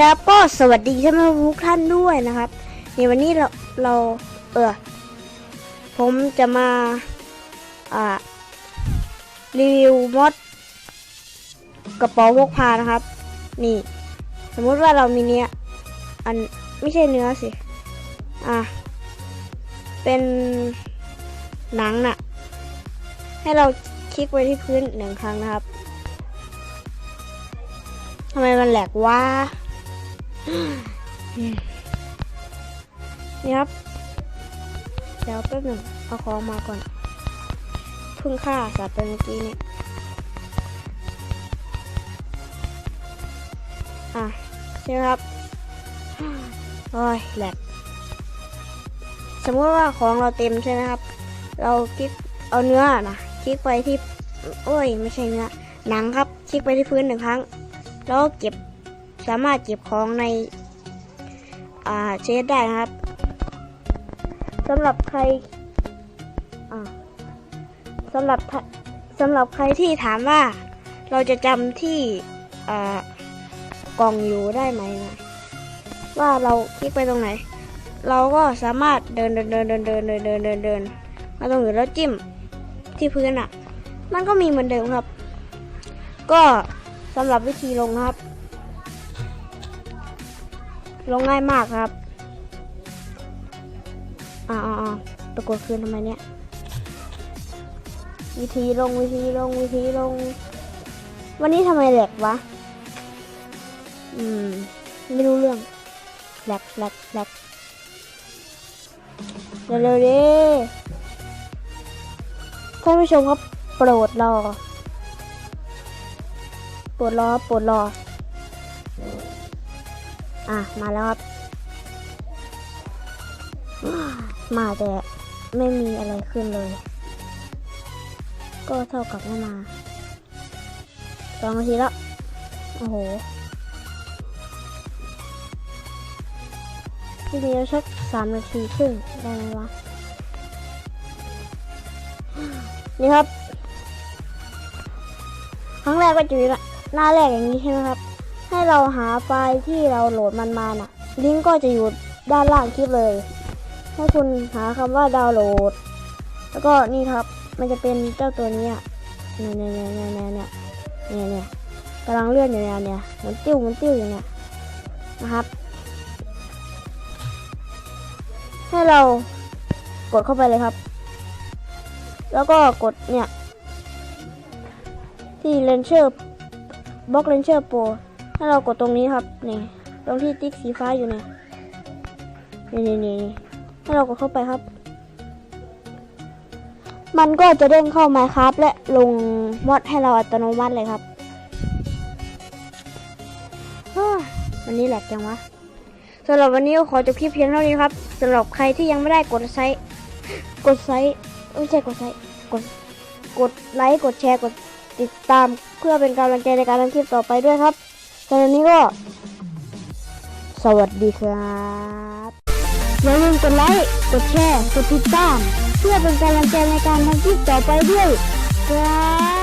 นะครับก็สวัสดีท่านผู้ทุกท่านด้วยนะครับในวันนี้เราเราเออผมจะมาอ่ารีวิวมอดกระเป๋าพกพานะครับ นี่ สมมุติว่าเรามีเนื้ออันไม่ใช่เนื้อสิอะเป็นหนังน่ะ ให้เราคลิกไว้ที่พื้นหนึ่งครั้งนะครับทำไมมันแหลกวะ นี่ครับเดี๋ยวแป๊บหนึ่งเอาของมาก่อนเพึ่งฆ่าสัตว์ไปเมื่อกี้นี้อะใช่ไหมครับโอ้ยแหลกสมมติว่าของเราเต็มใช่ไหมครับ เราคลิกเอาเนื้อนะคลิกไปที่โอ้ยไม่ใช่เนื้อหนังครับ คลิกไปที่พื้นหนึ่งครั้ง แล้วเก็บ สามารถเก็บของในเชสได้นะครับสำหรับใครสำหรับสำหรับใครที่ถามว่าเราจะจำที่กล่องอยู่ได้ไหมนะว่าเราคลิกไปตรงไหน เราก็สามารถเดินเดินเดินเดินเดินเดินเดินเดินเดินมาตรงอยู่แล้วจิ้มที่พื้นอะ มันก็มีเหมือนเดิมครับ ก็สำหรับวิธีลงครับ ลงง่ายมากครับอ่าอ่าอ่าไปกดคืนทำไมเนี่ย วิธีลงวิธีลงวิธีลง วันนี้ทำไมแหลกวะ อืม ไม่รู้เรื่องแหลกแหลกแหลกเร็วๆดิท่านผู้ชมครับโปรดรอ โปรดรอ โปรดรอ อะ มาแล้วครับ มาแต่ไม่มีอะไรขึ้นเลย ก็เท่ากับไม่มาสองนาทีแล้ว โอ้โหที่นี้สักสามนาทีครึ่งได้ไหมวะ นี่ครับ ครั้งแรกก็จะอยู่หน้าแรกอย่างนี้ใช่ไหมครับ ให้เราหาไฟล์ที่เราโหลดมันมาน่ะ ลิงก์ก็จะอยู่ด้านล่างคลิปเลย ให้คุณหาคำว่าดาวน์โหลด แล้วก็นี่ครับ มันจะเป็นเจ้าตัวนี้เนี่ยเนี่ยเนี่ยเนี่ยเนี่ยเนี่ยเนี่ยกำลังเลื่อนอยู่เนี่ยเนี่ยเหมันติ้วเหมันติ้วอย่างเนี้ยนะครับ ให้เรากดเข้าไปเลยครับ แล้วก็กดเนี่ย ที่ Launcher บล็อก Launcher Pro ให้เรากดตรงนี้ครับนี่ตรงที่ติ๊กสีฟ้าอยู่เนี่ยนี่นี่นี่ให้เรากดเข้าไปครับ มันก็จะเด้งเข้ามาครับ และลงมอดให้เราอัตโนมัติเลยครับวันนี้แหลกจังวะสำหรับวันนี้ขอจบคลิปเพียงเท่านี้ครับสำหรับใครที่ยังไม่ได้กดไลค์กดไลค์ไม่ใช่กดไลค์กดกดไลค์กดแชร์กดติดตามเพื่อเป็นกำลังใจในการทำคลิปต่อไปด้วยครับ สำหรับวันนี้ก็ สวัสดีครับอย่าลืมกดไลค์ กดแชร์ กดติดตาม เพื่อเป็นกำลังใจในการทำคลิปต่อไปด้วยครับ